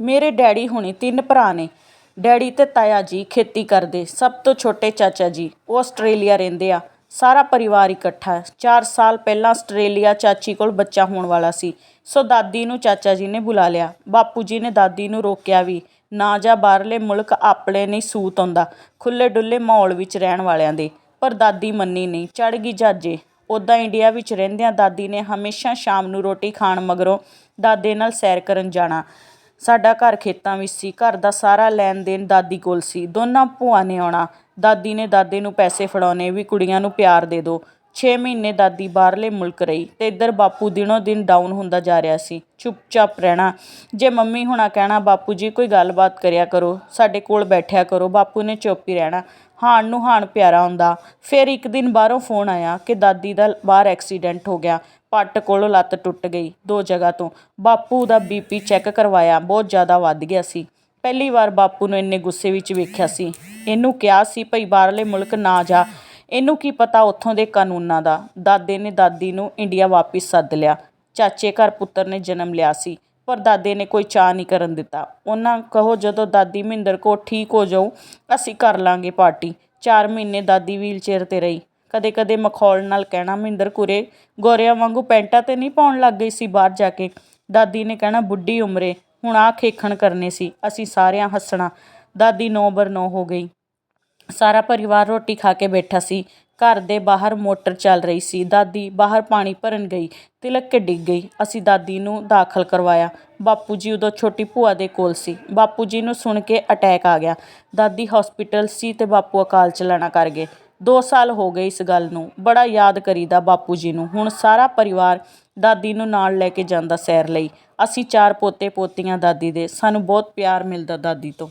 ਮੇਰੇ ਡੈਡੀ ਹੁਣੇ ਤਿੰਨ ਭਰਾ ਨੇ। ਡੈਡੀ ਤੇ ਤਾਇਆ ਜੀ ਖੇਤੀ ਕਰਦੇ। ਸਭ ਤੋਂ ਛੋਟੇ ਚਾਚਾ ਜੀ, ਉਹ ਆਸਟ੍ਰੇਲੀਆ ਰਹਿੰਦੇ ਆ। ਸਾਰਾ ਪਰਿਵਾਰ ਇਕੱਠਾ। ਹੈ 4 ਸਾਲ ਪਹਿਲਾਂ ਆਸਟ੍ਰੇਲੀਆ ਚਾਚੀ ਕੋਲ ਬੱਚਾ ਹੋਣ ਵਾਲਾ ਸੀ। ਸੋ ਦਾਦੀ ਨੂੰ ਚਾਚਾ ਜੀ ਨੇ ਬੁਲਾ ਲਿਆ। ਬਾਪੂ ਜੀ ਨੇ ਦਾਦੀ ਨੂੰ ਰੋਕਿਆ ਵੀ, ਨਾ ਜਾ ਬਾਹਰਲੇ ਮੁਲਕ ਆਪਣੇ ਨਹੀਂ ਸੂਤ ਆਉਂਦਾ। ਖੁੱਲੇ ਡੁੱਲੇ ਮਾਹੌਲ ਵਿੱਚ ਰਹਿਣ ਵਾਲਿਆਂ ਦੇ। ਪਰ ਦਾਦੀ ਮੰਨੀ ਨਹੀਂ। ਚੜ ਗਈ ਜਾਜੇ ਉੱਦਾਂ ਇੰਡੀਆ ਵਿੱਚ ਰਹਿੰਦਿਆਂ ਦਾਦੀ ਨੇ ਹਮੇਸ਼ਾ ਸ਼ਾਮ ਨੂੰ ਰੋਟੀ ਖਾਣ ਮਗਰੋਂ ਦਾਦੇ ਨਾਲ ਸੈਰ ਕਰਨ ਜਾਣਾ। ਸਾਡਾ ਘਰ ਖੇਤਾਂ ਵਿੱਚ ਸੀ, ਘਰ ਦਾ ਸਾਰਾ ਲੈਣ ਦੇਣ ਦਾਦੀ ਕੋਲ ਸੀ। ਦੋਨਾਂ ਭੂਆ ਨੇ ਆਉਣਾ। ਦਾਦੀ ਨੇ ਦਾਦੇ ਨੂੰ ਪੈਸੇ ਫੜਾਉਣੇ, ਵੀ ਕੁੜੀਆਂ ਨੂੰ ਪਿਆਰ ਦੇ ਦਿਓ ਛੇ ਮਹੀਨੇ ਦਾਦੀ ਬਾਹਰਲੇ ਮੁਲਕ ਰਹੀ ਅਤੇ ਇੱਧਰ ਬਾਪੂ ਦਿਨੋਂ ਦਿਨ ਡਾਊਨ ਹੁੰਦਾ ਜਾ ਰਿਹਾ ਸੀ। ਚੁੱਪਚਾਪ ਰਹਿਣਾ। ਜੇ ਮੰਮੀ ਹੁਣਾ ਕਹਿਣਾ, ਬਾਪੂ ਜੀ, ਕੋਈ ਗੱਲਬਾਤ ਕਰਿਆ ਕਰੋ। ਸਾਡੇ ਕੋਲ ਬੈਠਿਆ ਕਰੋ। ਬਾਪੂ ਨੇ ਚੁੱਪ ਹੀ ਰਹਿਣਾ। ਹਾਣ ਨੂੰ ਹਾਣ ਪਿਆਰਾ ਹੁੰਦਾ। ਫਿਰ ਇੱਕ ਦਿਨ ਬਾਹਰੋਂ ਫੋਨ ਆਇਆ ਕਿ ਦਾਦੀ ਦਾ ਬਾਹਰ ਐਕਸੀਡੈਂਟ ਹੋ ਗਿਆ। ਪੱਟ ਕੋਲੋਂ ਲੱਤ ਟੁੱਟ ਗਈ ਦੋ ਜਗ੍ਹਾ ਤੋਂ। ਬਾਪੂ ਦਾ ਬੀਪੀ ਚੈੱਕ ਕਰਵਾਇਆ, ਬਹੁਤ ਜ਼ਿਆਦਾ ਵੱਧ ਗਿਆ ਸੀ। ਪਹਿਲੀ ਵਾਰ ਬਾਪੂ ਨੂੰ ਇੰਨੇ ਗੁੱਸੇ ਵਿੱਚ ਵੇਖਿਆ ਸੀ। ਇਹਨੂੰ ਕਿਹਾ ਸੀ, ਭਈ ਬਾਹਰਲੇ ਮੁਲਕ ਨਾ ਜਾ। ਇਹਨੂੰ ਕੀ ਪਤਾ ਉੱਥੋਂ ਦੇ ਕਾਨੂੰਨਾਂ ਦਾ? ਦਾਦੇ ਨੇ ਦਾਦੀ ਨੂੰ ਇੰਡੀਆ ਵਾਪਿਸ ਸੱਦ ਲਿਆ। ਚਾਚੇ ਘਰ ਪੁੱਤਰ ਨੇ ਜਨਮ ਲਿਆ ਸੀ, ਪਰ ਦਾਦੇ ਨੇ ਕੋਈ ਚਾਹ ਨਹੀਂ ਕਰਨ ਦਿੱਤਾ। ਉਹਨਾਂ ਕਹੋ, ਜਦੋਂ ਦਾਦੀ ਮਹਿੰਦਰ ਕੋ ਠੀਕ ਹੋ ਜਾਊ, ਅਸੀਂ ਕਰ ਲਾਂਗੇ ਪਾਰਟੀ। 4 ਮਹੀਨੇ ਦਾਦੀ ਵੀਲਚੇਅਰ ਤੇ ਰਹੀ। ਕਦੇ ਕਦੇ ਮਖੌਲ ਨਾਲ ਕਹਿਣਾ, ਮਹਿੰਦਰ ਕੁਰੇ, ਗੋਰਿਆਂ ਵਾਂਗੂ ਪੈਂਟਾਂ ਤੇ ਨਹੀਂ ਪਾਉਣ ਲੱਗ ਗਈ ਸੀ ਬਾਹਰ ਜਾ ਕੇ। ਦਾਦੀ ਨੇ ਕਹਿਣਾ, ਬੁੱਢੀ ਉਮਰੇ, ਹੁਣ ਆ ਖੇਖਣ ਕਰਨੇ ਸੀ। ਅਸੀਂ ਸਾਰਿਆਂ ਹੱਸਣਾ ਦਾਦੀ ਨੌ ਬਰ ਨੌ ਹੋ ਗਈ। ਸਾਰਾ ਪਰਿਵਾਰ ਰੋਟੀ ਖਾ ਕੇ ਬੈਠਾ ਸੀ। ਘਰ ਦੇ ਬਾਹਰ ਮੋਟਰ ਚੱਲ ਰਹੀ ਸੀ। ਦਾਦੀ ਬਾਹਰ ਪਾਣੀ ਭਰਨ ਗਈ। ਤਿਲਕ ਕੇ ਡਿੱਗ ਗਈ। ਅਸੀਂ ਦਾਦੀ ਨੂੰ ਦਾਖਲ ਕਰਵਾਇਆ। ਬਾਪੂ ਜੀ ਉਦੋਂ ਛੋਟੀ ਭੂਆ ਦੇ ਕੋਲ ਸੀ। ਬਾਪੂ ਜੀ ਨੂੰ ਸੁਣ ਕੇ ਅਟੈਕ ਆ ਗਿਆ। ਦਾਦੀ ਹਸਪੀਟਲ ਸੀ ਤੇ ਬਾਪੂ ਅਕਾਲ ਚਲਾਣਾ ਕਰ ਗਏ। 2 ਸਾਲ ਹੋ ਗਏ ਇਸ ਗੱਲ ਨੂੰ। ਬੜਾ ਯਾਦ ਕਰੀਦਾ ਬਾਪੂ ਜੀ ਨੂੰ। ਹੁਣ ਸਾਰਾ ਪਰਿਵਾਰ ਦਾਦੀ ਨੂੰ ਨਾਲ ਲੈ ਕੇ ਜਾਂਦਾ ਸੈਰ ਲਈ। ਅਸੀਂ ਚਾਰ ਪੋਤੇ ਪੋਤੀਆਂ ਦਾਦੀ ਦੇ। ਸਾਨੂੰ ਬਹੁਤ ਪਿਆਰ ਮਿਲਦਾ ਦਾਦੀ ਤੋਂ।